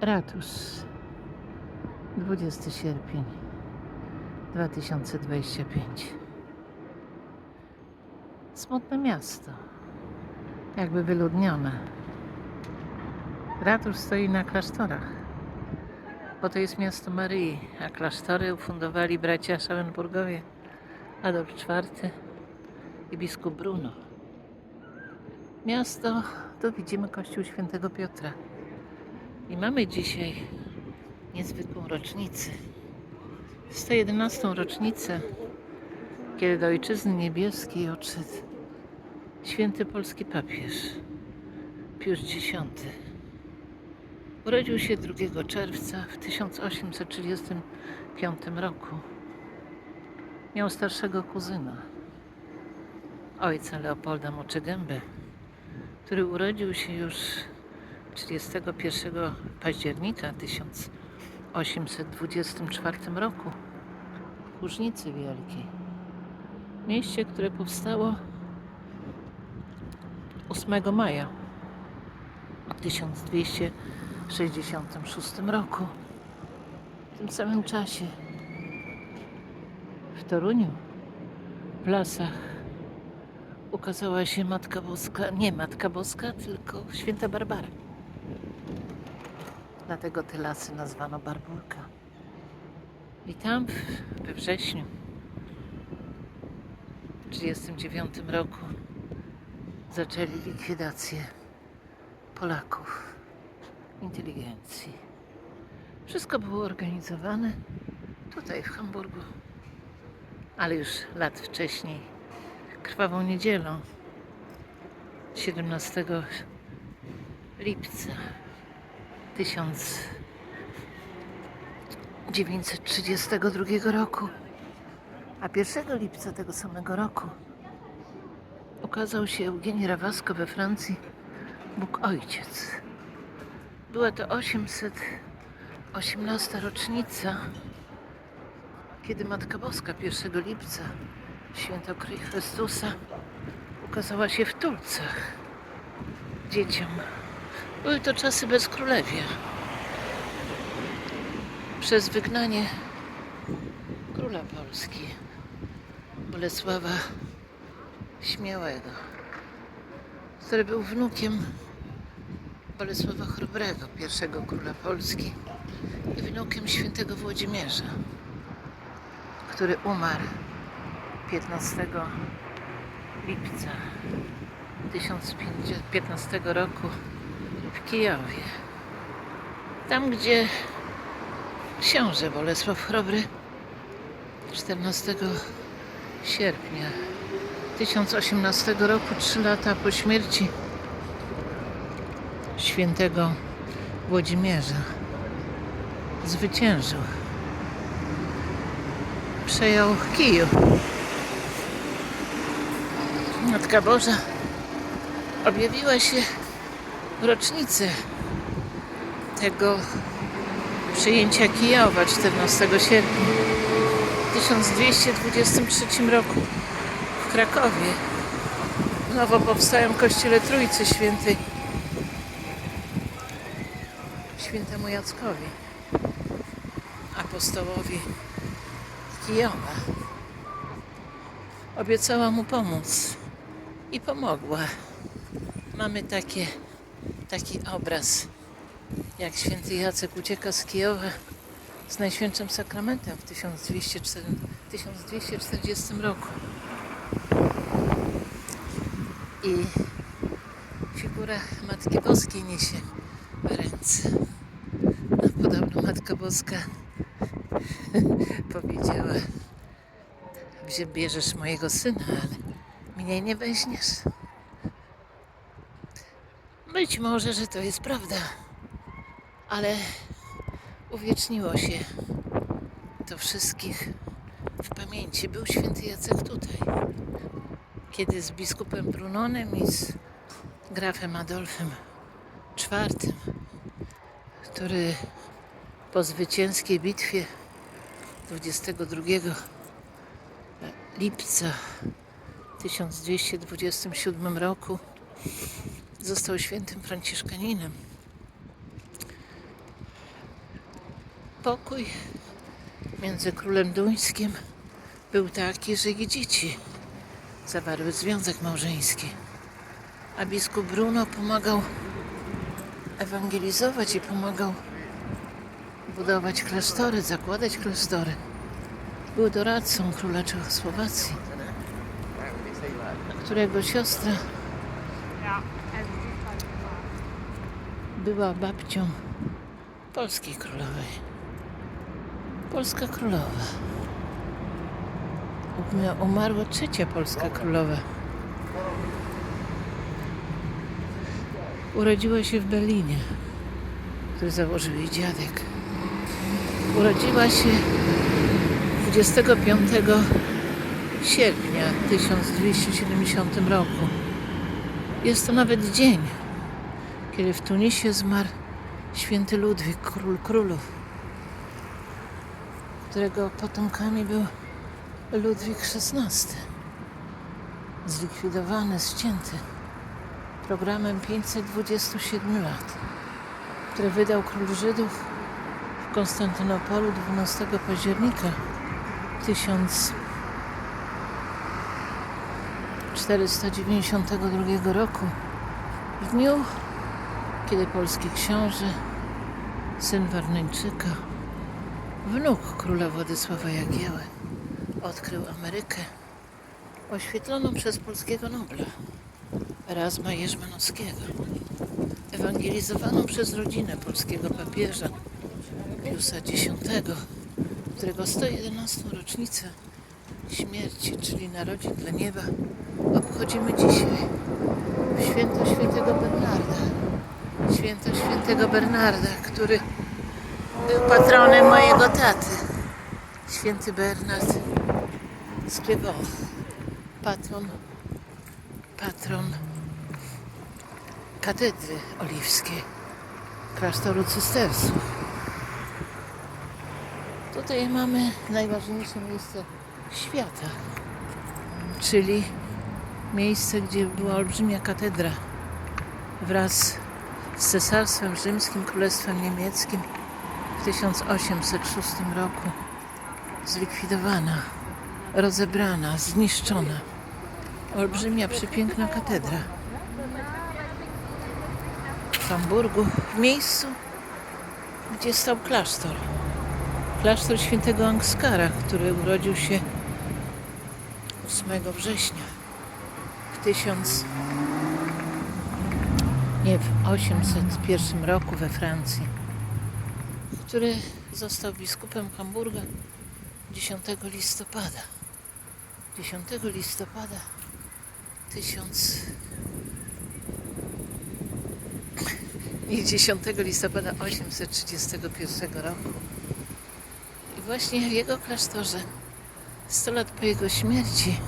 Ratusz. 20 sierpień 2025. Smutne miasto. Jakby wyludnione. Ratusz stoi na klasztorach. Bo to jest miasto Maryi, a klasztory ufundowali bracia Schawenburgowie, Adolf IV i biskup Bruno. Miasto, tu widzimy kościół świętego Piotra. I mamy dzisiaj niezwykłą rocznicę. 111 rocznicę, kiedy do Ojczyzny Niebieskiej odszedł święty polski papież Pius X. Urodził się 2 czerwca w 1835 roku. Miał starszego kuzyna, ojca Leopolda Moczegębę, który urodził się już 31 października 1824 roku w Różnicy Wielkiej. Mieście, które powstało 8 maja 1266 roku. W tym samym czasie w Toruniu, w lasach ukazała się Matka Boska, nie Matka Boska, tylko Święta Barbara. Dlatego te lasy nazwano Barburka. I tam we wrześniu w 1939 roku zaczęli likwidację Polaków, inteligencji. Wszystko było organizowane tutaj w Hamburgu, ale już lat wcześniej, krwawą niedzielą 17 lipca 1932 roku, a 1 lipca tego samego roku ukazał się Eugenii Rawasco we Francji Bóg Ojciec. Była to 818 rocznica, kiedy Matka Boska 1 lipca, świętokryj Chrystusa, ukazała się w Tulcach dzieciom. Były to czasy bez królewia. Przez wygnanie króla Polski, Bolesława Śmiałego, który był wnukiem Bolesława Chrobrego, pierwszego króla Polski i wnukiem świętego Włodzimierza, który umarł 15 lipca 1015 roku w Kijowie. Tam, gdzie książę Bolesław Chrobry 14 sierpnia 1018 roku, trzy lata po śmierci świętego Włodzimierza, zwyciężył. Przejął Kijów. Matka Boża objawiła się w rocznicę tego przyjęcia Kijowa 14 sierpnia w 1223 roku w Krakowie. Nowo powstałym kościele Trójcy Świętej świętemu Jackowi apostołowi Kijowa. Obiecała mu pomóc i pomogła. Mamy takie, taki obraz jak święty Jacek ucieka z Kijowa z Najświętszym Sakramentem w 1204 1240 roku. I figura Matki Boskiej niesie ręce. A podobno Matka Boska powiedziała, że bierzesz mojego syna, ale mnie nie weźmiesz. Być może, że to jest prawda, ale uwieczniło się to wszystkich w pamięci. Był święty Jacek tutaj, kiedy z biskupem Brunonem i z grafem Adolfem IV, który po zwycięskiej bitwie 22 lipca 1227 roku został świętym Franciszkaninem. Pokój między królem duńskim był taki, że ich dzieci zawarły związek małżeński. A biskup Bruno pomagał ewangelizować i pomagał budować klasztory, zakładać klasztory. Był doradcą króla Czechosłowacji, którego siostra była babcią polskiej królowej. Polska królowa. Umarła trzecia polska królowa. Urodziła się w Berlinie, który założył jej dziadek. Urodziła się 25 sierpnia 1270 roku. Jest to nawet dzień, kiedy w Tunisie zmarł święty Ludwik, król królów, którego potomkami był Ludwik XVI. Zlikwidowany, ścięty programem 527 lat, które wydał król Żydów w Konstantynopolu 12 października 1492 roku, w dniu, kiedy polski książę, syn Warneńczyka, wnuk króla Władysława Jagieły, odkrył Amerykę oświetloną przez polskiego Nobla, Erasma Jerzmanowskiego, ewangelizowaną przez rodzinę polskiego papieża Piusa X, którego 111. rocznicę śmierci, czyli narodzin dla nieba, obchodzimy dzisiaj w święto świętego Bernarda. Święto świętego Bernarda, który był patronem mojego taty. Święty Bernard z. Patron, patron katedry oliwskiej, klasztoru cystersów. Tutaj mamy najważniejsze miejsce świata, czyli miejsce, gdzie była olbrzymia katedra wraz z Cesarstwem Rzymskim, Królestwem Niemieckim w 1806 roku zlikwidowana, rozebrana, zniszczona. Olbrzymia, przepiękna katedra w Hamburgu, w miejscu, gdzie stał klasztor. Klasztor świętego Angskara, który urodził się 8 września w 1000 nie, w 801 roku we Francji, który został biskupem Hamburga 10 listopada. 10 listopada 1000 nie 10 listopada 831 roku. I właśnie w jego klasztorze 100 lat po jego śmierci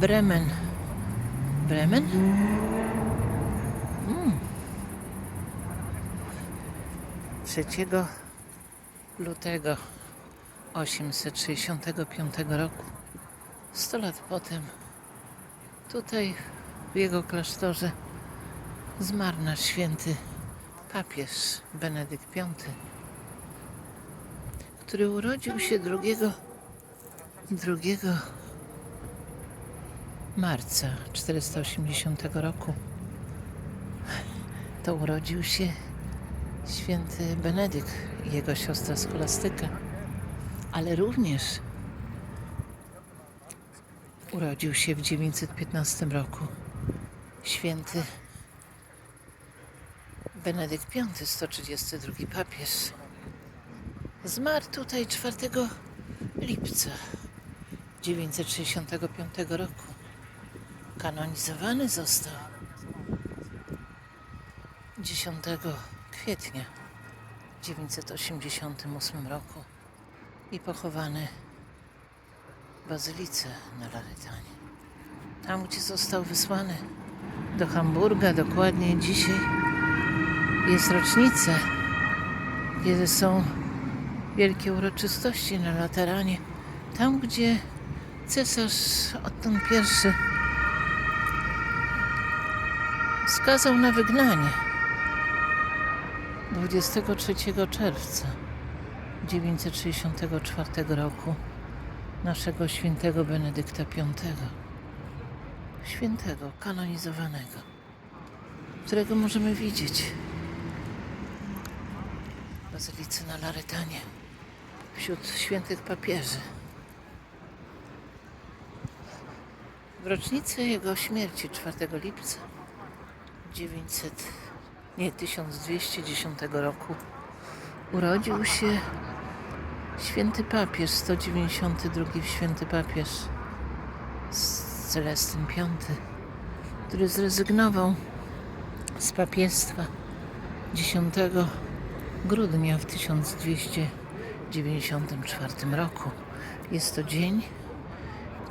Bremen Bremen? 3 lutego 865 roku, 100 lat potem, tutaj w jego klasztorze zmarł nasz święty papież Benedykt V, który urodził się 2, 2 marca 480 roku. To urodził się święty Benedykt i jego siostra Skolastyka, ale również urodził się w 915 roku święty Benedykt V, 132 papież. Zmarł tutaj 4 lipca 965 roku. Kanonizowany został 10 kwietnia 988 roku i pochowany w bazylice na Laretanie. Tam, gdzie został wysłany do Hamburga, dokładnie dzisiaj jest rocznica, kiedy są wielkie uroczystości na Lateranie. Tam, gdzie cesarz Otton I skazał na wygnanie 23 czerwca 1964 roku naszego świętego Benedykta V. Świętego, kanonizowanego, którego możemy widzieć w Bazylice na Laretanie wśród świętych papieży. W rocznicę jego śmierci 4 lipca 900, nie, 1210 roku urodził się święty papież, 192 święty papież Celestyn V, który zrezygnował z papiestwa 10 grudnia w 1294 roku. Jest to dzień,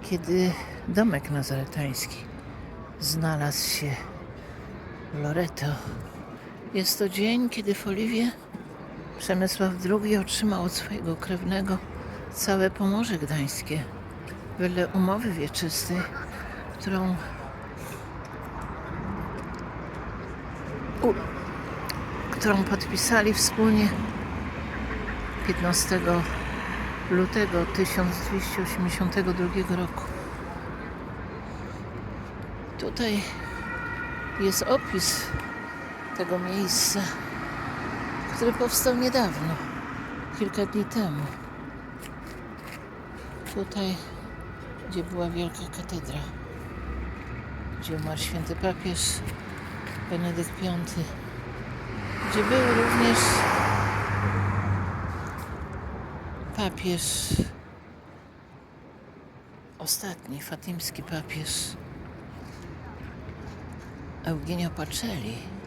kiedy domek nazaretański znalazł się w Loreto. Jest to dzień, kiedy w Oliwie Przemysław II otrzymał od swojego krewnego całe Pomorze Gdańskie, wedle umowy wieczystej, którą u, którą podpisali wspólnie 15 lutego 1282 roku. Tutaj jest opis tego miejsca, który powstał niedawno, kilka dni temu. Tutaj, gdzie była wielka katedra, gdzie umarł święty papież Benedykt V, gdzie był również papież, ostatni fatimski papież Eugenio Pacelli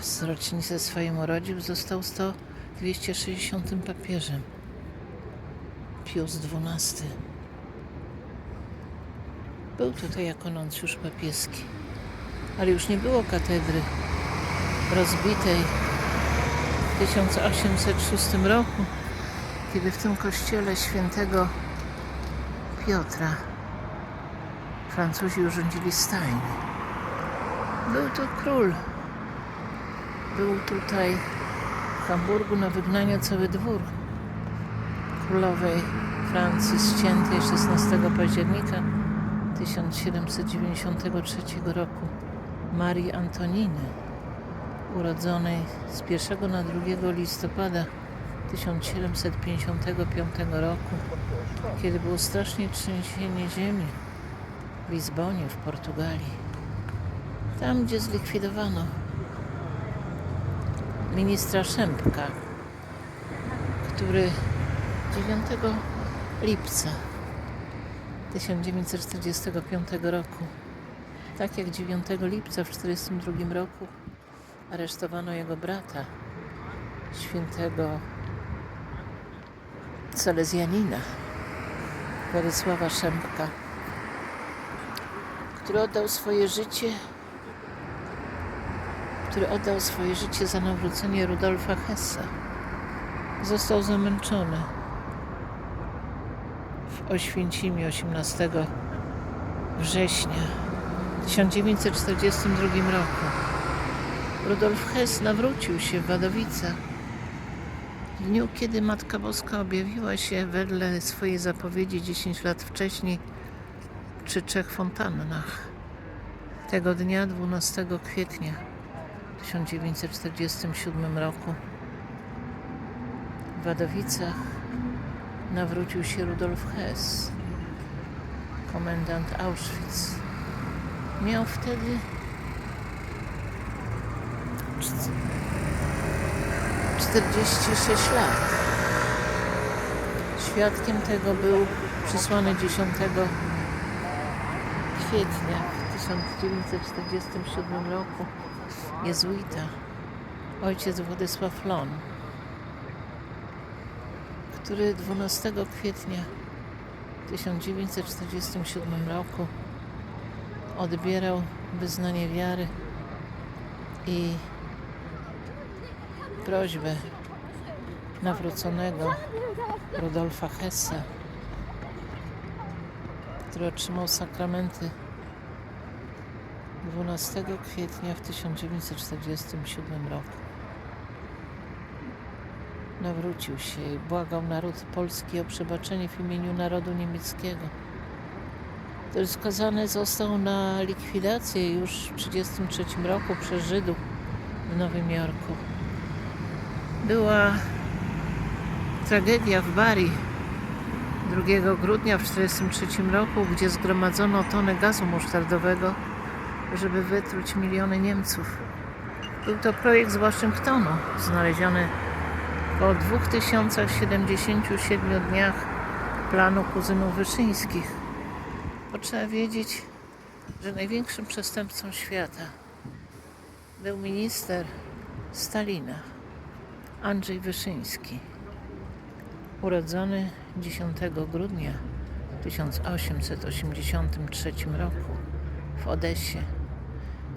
z rocznicy swojej urodził został 100 260 papieżem. Pius XII. Był tutaj jako nuncjusz papieski, ale już nie było katedry rozbitej w 1806 roku, kiedy w tym kościele świętego Piotra Francuzi urządzili stajnie. Był to król. Był tutaj w Hamburgu na wygnaniu cały dwór królowej Francji ściętej 16 października 1793 roku Marii Antoniny, urodzonej z 1 na 2 listopada 1755 roku, kiedy było strasznie trzęsienie ziemi w Lizbonie w Portugalii. Tam, gdzie zlikwidowano ministra Szempka, który 9 lipca 1945 roku, tak jak 9 lipca w 1942 roku aresztowano jego brata, świętego Salezjanina, Władysława Szempka, który oddał swoje życie który oddał swoje życie za nawrócenie Rudolfa Hessa. Został zamęczony w Oświęcimie 18 września 1942 roku. Rudolf Hess nawrócił się w Wadowicach w dniu, kiedy Matka Boska objawiła się wedle swojej zapowiedzi 10 lat wcześniej przy trzech fontannach. Tego dnia, 12 kwietnia 1947 roku w Wadowicach nawrócił się Rudolf Hess, komendant Auschwitz. Miał wtedy 46 lat. Świadkiem tego był przysłany 10 kwietnia w 1947 roku jezuita, ojciec Władysław Lon, który 12 kwietnia 1947 roku odbierał wyznanie wiary i prośbę nawróconego Rudolfa Hessa, który otrzymał sakramenty 12 kwietnia w 1947 roku. nawrócił się i błagał naród polski o przebaczenie w imieniu narodu niemieckiego. Też skazany został na likwidację już w 1933 roku przez Żydów w Nowym Jorku. Była tragedia w Bari 2 grudnia w 1943 roku, gdzie zgromadzono tonę gazu musztardowego, żeby wytruć miliony Niemców. Był to projekt z Waszyngtonu, znaleziony po 2077 dniach planu kuzynów Wyszyńskich. Bo trzeba wiedzieć, że największym przestępcą świata był minister Stalina, Andrzej Wyszyński, urodzony 10 grudnia 1883 roku w Odessie.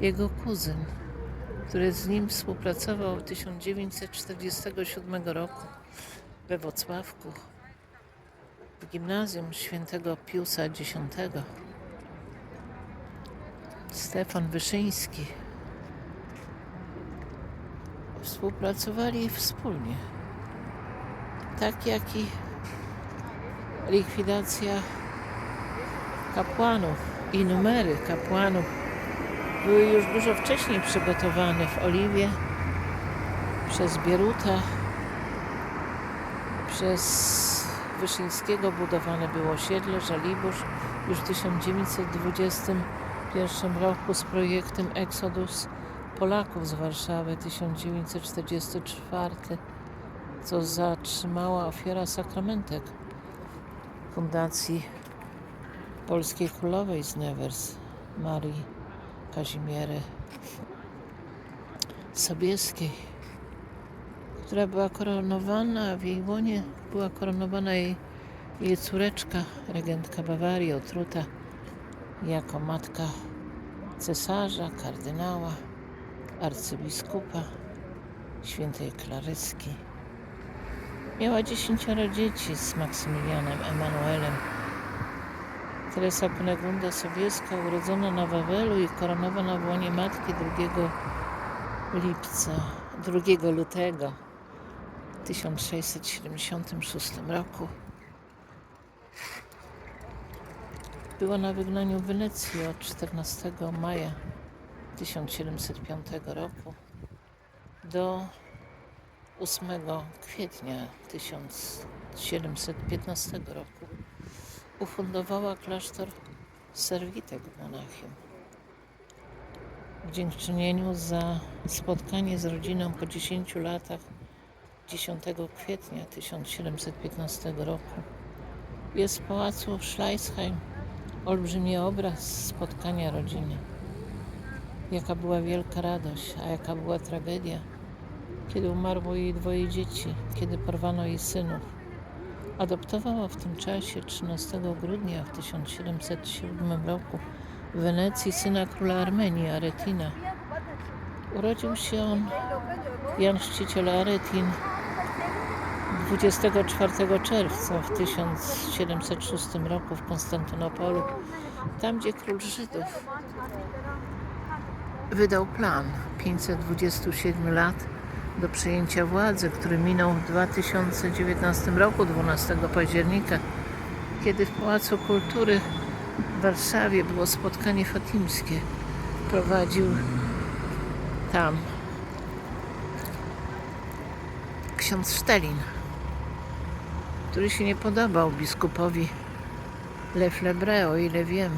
Jego kuzyn, który z nim współpracował od 1947 roku we Wrocławku w gimnazjum świętego Piusa X. Stefan Wyszyński. Współpracowali wspólnie. Tak jak i likwidacja kapłanów i numery kapłanów były już dużo wcześniej przygotowane w Oliwie przez Bieruta, przez Wyszyńskiego budowane było osiedle Żoliborz już w 1921 roku z projektem Exodus Polaków z Warszawy 1944, co zatrzymała ofiara sakramentek Fundacji Polskiej Królowej z Nevers, Marii Kazimiery Sobieskiej, która była koronowana, w jej łonie była koronowana jej, jej córeczka, regentka Bawarii, otruta jako matka cesarza, kardynała, arcybiskupa, świętej Klaryski. Miała dziesięcioro dzieci z Maksymilianem Emanuelem. Teresa Kunegunda Sobieska, urodzona na Wawelu i koronowana w łonie matki 2 lipca, 2 lutego 1676 roku. Była na wygnaniu w Wenecji od 14 maja 1705 roku do 8 kwietnia 1715 roku ufundowała klasztor Serwitek w Monachium. W dziękczynieniu za spotkanie z rodziną po 10 latach 10 kwietnia 1715 roku jest w pałacu Schleißheim olbrzymi obraz spotkania rodziny. Jaka była wielka radość, a jaka była tragedia, kiedy umarło jej dwoje dzieci, kiedy porwano jej synów. Adoptowała w tym czasie 13 grudnia w 1707 roku w Wenecji syna króla Armenii, Aretina. Urodził się on, Jan Chrzciciel Aretin, 24 czerwca w 1706 roku w Konstantynopolu, tam gdzie król Żydów wydał plan 527 lat do przejęcia władzy, który minął w 2019 roku, 12 października, kiedy w Pałacu Kultury w Warszawie było spotkanie fatimskie. Prowadził tam ksiądz Sztelin, który się nie podobał biskupowi Leflebre, o ile wiem.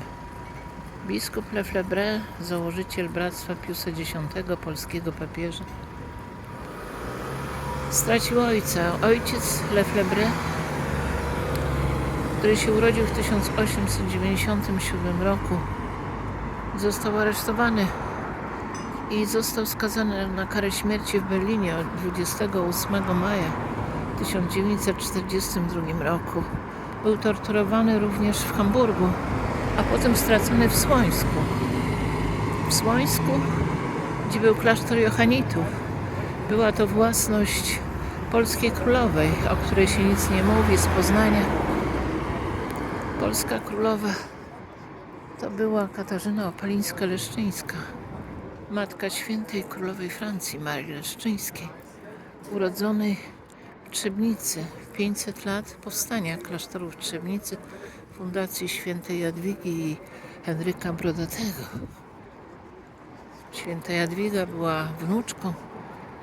Biskup Leflebre, założyciel Bractwa Piusa X, polskiego papieża, stracił ojca. Ojciec Leflebre, który się urodził w 1897 roku, został aresztowany i został skazany na karę śmierci w Berlinie od 28 maja 1942 roku. Był torturowany również w Hamburgu, a potem stracony w Słońsku. W Słońsku, gdzie był klasztor Johannitów, była to własność polskiej królowej, o której się nic nie mówi z Poznania. Polska królowa to była Katarzyna Opalińska-Leszczyńska, matka świętej królowej Francji Marii Leszczyńskiej, urodzonej w Trzebnicy. 500 lat powstania klasztoru w Trzebnicy, Fundacji Świętej Jadwigi i Henryka Brodatego. Święta Jadwiga była wnuczką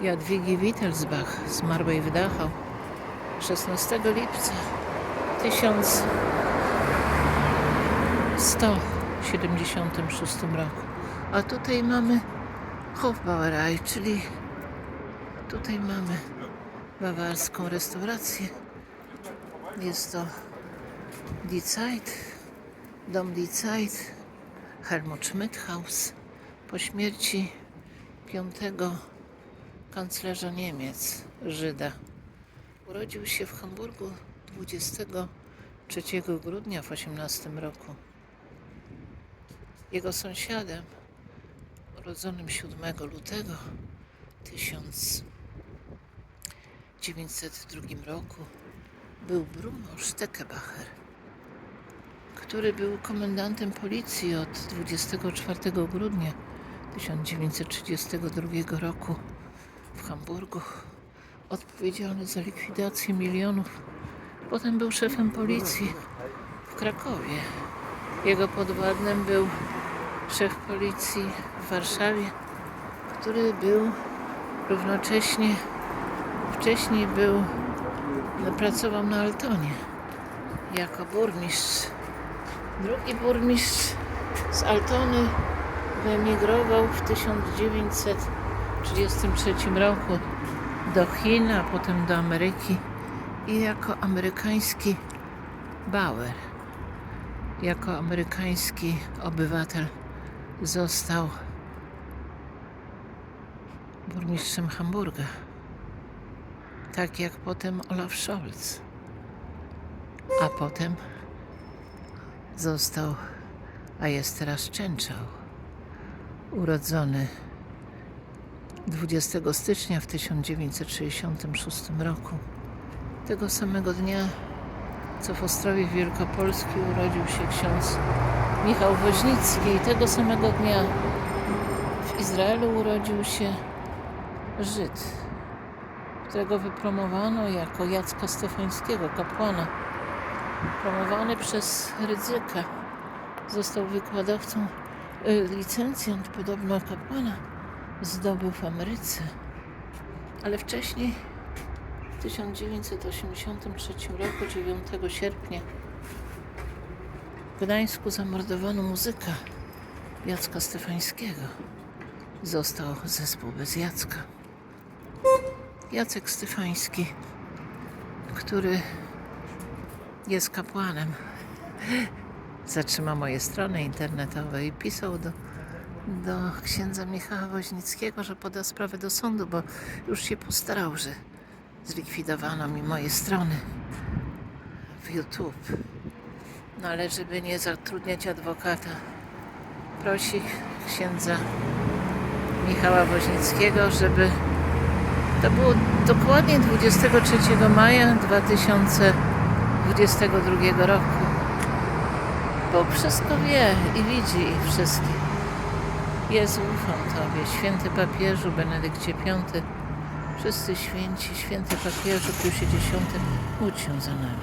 Jadwigi Wittelsbach, zmarłej w Dachau 16 lipca 1176 roku. A tutaj mamy Hofbauerei, czyli tutaj mamy bawarską restaurację. Jest to Die Zeit, dom Die Zeit, Helmut Schmidt. Po śmierci piątego kanclerza Niemiec, Żyda. Urodził się w Hamburgu 23 grudnia w 18 roku. Jego sąsiadem, urodzonym 7 lutego 1902 roku, był Bruno Steckebacher, który był komendantem policji od 24 grudnia 1932 roku w Hamburgu, odpowiedzialny za likwidację milionów. Potem był szefem policji w Krakowie. Jego podwładnym był szef policji w Warszawie, który był równocześnie, wcześniej był, pracował na Altonie jako burmistrz. Drugi burmistrz z Altony wyemigrował w 1933 roku do Chin, a potem do Ameryki i jako amerykański Bauer, jako amerykański obywatel został burmistrzem Hamburga. Tak jak potem Olaf Scholz. A potem został, a jest teraz Częczał, urodzony 20 stycznia w 1966 roku. Tego samego dnia, co w Ostrowie Wielkopolskiej urodził się ksiądz Michał Woźnicki i tego samego dnia w Izraelu urodził się Żyd, którego wypromowano jako Jacka Stefańskiego, kapłana. Promowany przez Rydzyka. Został wykładowcą, y, licencjant podobno kapłana zdobył w Ameryce. Ale wcześniej, w 1983 roku, 9 sierpnia, w Gdańsku zamordowano muzyka Jacka Stefańskiego. Został zespół bez Jacka. Jacek Stefański, który jest kapłanem, zatrzyma moje strony internetowe i pisał do, do księdza Michała Woźnickiego, że poda sprawę do sądu, bo już się postarał, że zlikwidowano mi moje strony w YouTube. No ale żeby nie zatrudniać adwokata, prosi księdza Michała Woźnickiego, żeby to było dokładnie 23 maja 2022 roku. Bo wszystko wie i widzi ich wszystkich. Jezu, ufam Tobie, święty papieżu Benedykcie V, wszyscy święci, święty papieżu Piusie X, módl się za nami.